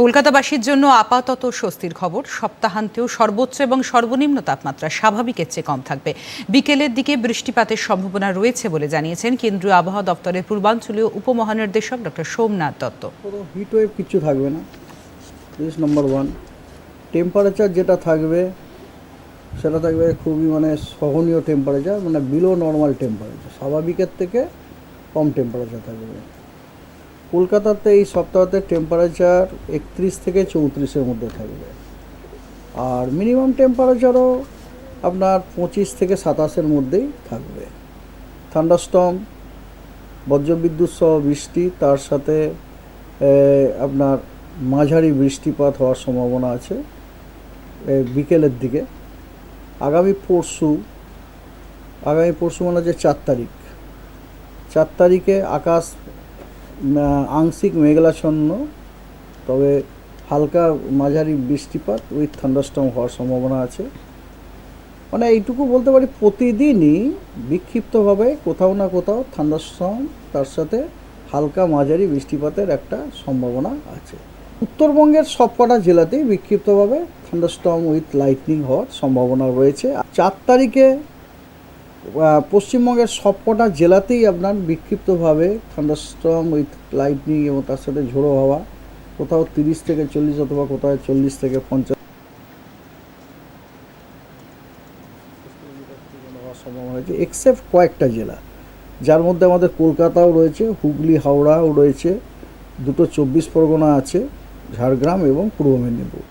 কলকাতাবাসীর জন্য আপাতত স্বস্তির খবর। সপ্তাহান্তেও সর্বোচ্চ এবং সর্বনিম্ন তাপমাত্রা স্বাভাবিকের চেয়ে কম থাকবে। বিকেলের দিকে বৃষ্টিপাতের সম্ভাবনা রয়েছে বলে জানিয়েছেন কেন্দ্রীয় আবহাওয়া দপ্তরের পূর্বাঞ্চলীয় উপমহানির্দেশক ডক্টর সোমনাথ দত্ত। কোনো হিট ওয়েভ কিচ্ছু থাকবে না। নাম্বার ওয়ান টেম্পারেচার যেটা থাকবে, সেটা থাকবে খুবই মানে সহনীয় টেম্পারেচার মানে বিলো নর্মাল টেম্পারেচার স্বাভাবিকের থেকে কম টেম্পারেচার থাকবে। কলকাতাতে এই সপ্তাহতে টেম্পারেচার একত্রিশ থেকে চৌত্রিশের মধ্যে থাকবে। আর মিনিমাম টেম্পারেচারও আপনার পঁচিশ থেকে সাতাশের মধ্যেই থাকবে। থান্ডারস্টম বজ্রবিদ্যুৎ সহ বৃষ্টি, তার সাথে আপনার মাঝারি বৃষ্টিপাত হওয়ার সম্ভাবনা আছে বিকেলের দিকে। আগামী পরশু আগামী পরশু মানে হচ্ছে চার তারিখ। চার তারিখে আকাশ আংশিক মেঘলাচ্ছন্ন তবে হালকা মাঝারি বৃষ্টিপাত, উইথ থান্ডারস্টর্ম হওয়ার সম্ভাবনা আছে। মানে এইটুকু বলতে পারি, প্রতিদিনই বিক্ষিপ্তভাবে কোথাও না কোথাও থান্ডারস্টর্ম, তার সাথে হালকা মাঝারি বৃষ্টিপাতের একটা সম্ভাবনা আছে। উত্তরবঙ্গের সবকটা জেলাতেই বিক্ষিপ্তভাবে থান্ডারস্টর্ম উইথ লাইটনিং হওয়ার সম্ভাবনা রয়েছে। চার তারিখে পশ্চিমবঙ্গের সবকটা জেলাতেই আপনার বিক্ষিপ্তভাবে থান্ডারস্টর্ম উইথ লাইটনিং এবং তার সাথে ঝোড়ো হাওয়া। কোথাও তিরিশ থেকে চল্লিশ অথবা কোথাও চল্লিশ থেকে পঞ্চাশ সম্ভাবনা এক্সেপ্ট কয়েকটা জেলা। যার মধ্যে আমাদের কলকাতাও রয়েছে, হুগলি, হাওড়াও রয়েছে। দুটো চব্বিশ পরগনা আছে, ঝাড়গ্রাম এবং পূর্ব মেদিনীপুর।